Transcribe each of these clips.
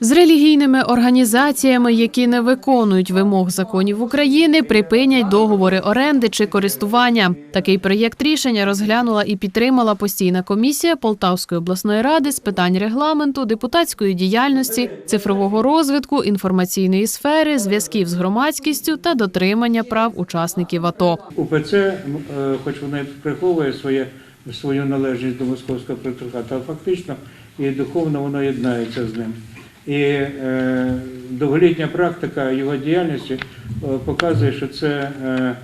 З релігійними організаціями, які не виконують вимог законів України, припинять договори оренди чи користування. Такий проєкт рішення розглянула і підтримала постійна комісія Полтавської обласної ради з питань регламенту, депутатської діяльності, цифрового розвитку, інформаційної сфери, зв'язків з громадськістю та дотримання прав учасників АТО. УПЦ, е, хоч вона приховує своє, свою належність до московського патріархату, але фактично і духовно воно єднається з ним. І е, довголітня практика його діяльності е, показує, що це е,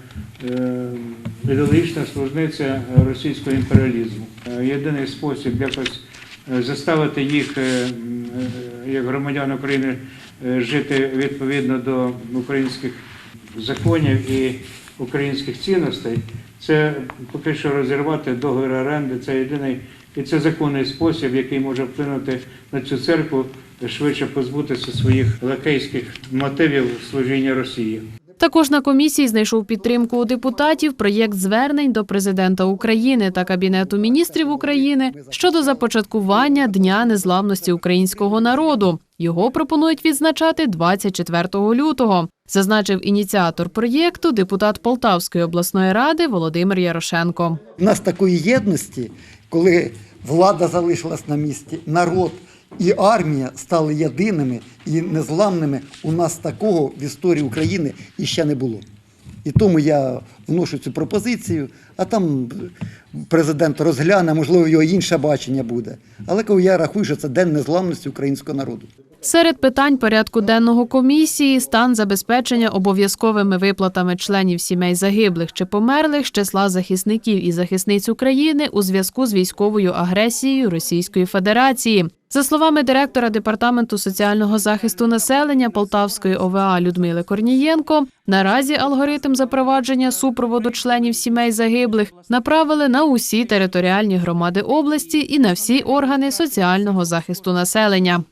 ідеологічна служниця російського імперіалізму. Єдиний спосіб якось заставити їх, як громадян України, жити відповідно до українських законів і українських цінностей, це поки що розірвати договір оренди. Це єдиний і це законний спосіб, який може вплинути на цю церкву, швидше позбутися своїх лакейських мотивів служіння Росії. Також на комісії знайшов підтримку у депутатів проєкт звернень до президента України та кабінету міністрів України щодо започаткування Дня незламності українського народу. Його пропонують відзначати 24 лютого. Зазначив ініціатор проєкту депутат Полтавської обласної ради Володимир Ярошенко. У нас такої єдності, коли влада залишилась на місці, народ і армія стали єдиними і незламними. У нас такого в історії України іще не було. І тому я вношу цю пропозицію, а там президент розгляне, можливо, його інше бачення буде. Але коли я рахую, що це День незламності українського народу. Серед питань порядку денного комісії стан забезпечення обов'язковими виплатами членів сімей загиблих чи померлих з числа захисників і захисниць України у зв'язку з військовою агресією Російської Федерації. За словами директора департаменту соціального захисту населення Полтавської ОВА Людмили Корнієнко, наразі алгоритм запровадження супроводу членів сімей загиблих направили на усі територіальні громади області і на всі органи соціального захисту населення.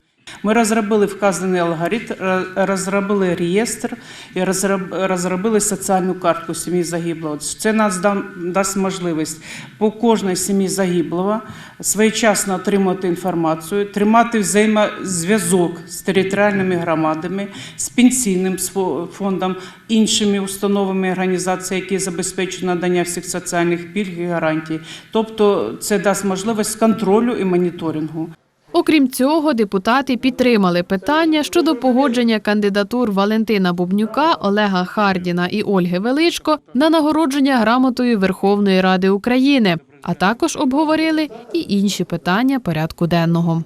Ми розробили вказаний алгоритм, розробили реєстр і розробили соціальну картку сім'ї загиблого. Це нас дасть можливість по кожній сім'ї загиблого своєчасно отримати інформацію, тримати взаємозв'язок з територіальними громадами, з пенсійним фондом, іншими установами і організаціями, які забезпечують надання всіх соціальних пільг і гарантій. Тобто це дасть можливість контролю і моніторингу. Окрім цього, депутати підтримали питання щодо погодження кандидатур Валентина Бубнюка, Олега Хардіна і Ольги Величко на нагородження грамотою Верховної Ради України, а також обговорили і інші питання порядку денного.